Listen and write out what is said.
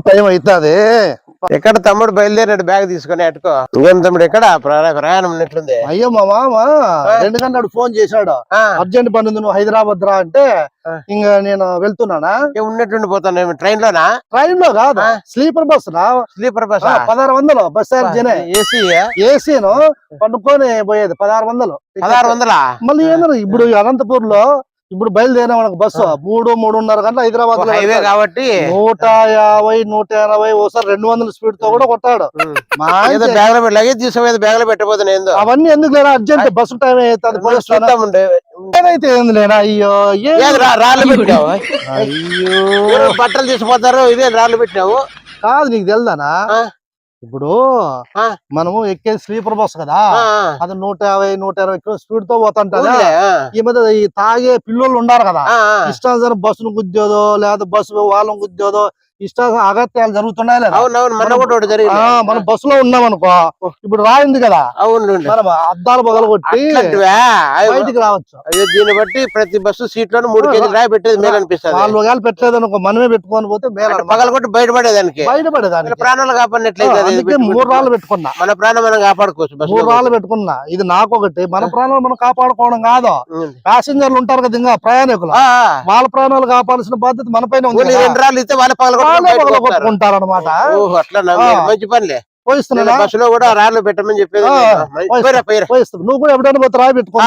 Time అవుతుంది ఎక్కడ తమ్ముడు బయలుదేరాడు బ్యాగ్ తీసుకొని అట్టుకో ఇంకేం తమ్ముడు ఎక్కడ? ప్రయా- ప్రయాణం ఉన్నట్లుంది. అయ్యో మా. మామ రెండు గంటలు ఫోన్ చేశాడు. అర్జెంట్ పని ఉంది నువ్వు హైదరాబాద్ రా అంటే. ఇంకా నేను వెళ్తున్నానా? ఉన్నట్టుండి పోతాను. ట్రైన్ లోనా ట్రైన్లో కాదు. స్లీపర్ బస్ రా స్లీపర్ బస్ పదహారు వందలు బస్ ఛార్జీనే ఏసీ ఏసీను పండుకొని పోయేది పదహారు వందలు. పదహారు వందలా? మళ్ళీ ఇప్పుడు అనంతపూర్లో ఇప్పుడు బయలుదేరిన మనకు బస్సు. మూడు మూడున్నర గంటల హైదరాబాద్లో హైవే. కాబట్టి నూట యాభై నూట ఎనభై ఓసారి రెండు వందల స్పీడ్తో కూడా కొట్టాడు. బ్యాగ్ లగేజ్ తీసుకుపోయేది బ్యాగ్లో పెట్టబోతున్నా ఏందో. అవన్నీ ఎందుకు లేరా? అర్జెంట్ బస్సు టైం అవుతుంది ఏదైతే ఏంది లేరా? అయ్యో రాళ్ళు పెట్టావు? అయ్యో. బట్టలు తీసుకుపోతారు ఇదే రాళ్ళు పెట్టినావు. కాదు నీకు తెలుదానా. ఇప్పుడు. మనము ఎక్కే స్లీపర్ బస్ కదా. అది నూట యాభై నూట ఇరవై కిలో స్పీడ్తో పోతుంటదా. ఈ మధ్య ఈ తాగే పిల్లలు ఉండారు కదా. ఇష్టానుసారం బస్సును గుద్దేదో లేదా బస్సు వాళ్ళని గుద్దేదో ఇష్టానుసారం అగత్యాలు జరుగుతున్నాయి మన మనం బస్సులో ఉన్నాం అనుకో ఇప్పుడు రాయింది కదా? అవును మనం అద్దాలు పగలు కొట్టి బయటికి రావచ్చు. దీన్ని బట్టి ప్రతి బస్సు సీట్ లోను మూడు కేజీలు రాయి పెట్టేది మేలు అనిపిస్తుంది వాళ్ళు ఒకవేళ పెట్టలేదు అనుకో మనమే పెట్టుకొని పోతే మేలు. పగల కొట్టి బయటపడేదానికి. బయటపడేదానికి. ప్రాణాలు కాపాడినట్లయితే. మూడు రాళ్ళు పెట్టుకున్నా. మన ప్రాణం మనం కాపాడుకోవచ్చు బస్సు మూడు రాళ్ళు పెట్టుకున్నా. ఇది నాకు ఒకటి మన ప్రాణాలు మనం కాపాడుకోవడం కాదు. ప్యాసింజర్లు ఉంటారు కదా ఇంకా ప్రయాణికులు. వాళ్ళ ప్రాణాలు కాపాడాల్సిన బాధ్యత మన పైన ఉంది. రెండు రాళ్ళు ఇస్తే వాళ్ళ పగల వాళ్ళే కొట్టుకుంటారు అనమాట ఓహో అట్లా మంచి పనిలే. పోయిస్తున్నా బస్సులో కూడా రాళ్ళు పెట్టమని చెప్పేది ఆ, నేను. మంచి- పోయిస్తా. పోయిరా, పోయిరా. పోయిస్తుంది నువ్వు కూడా ఎప్పుడైనా పోతే రాయి పెట్టుకో.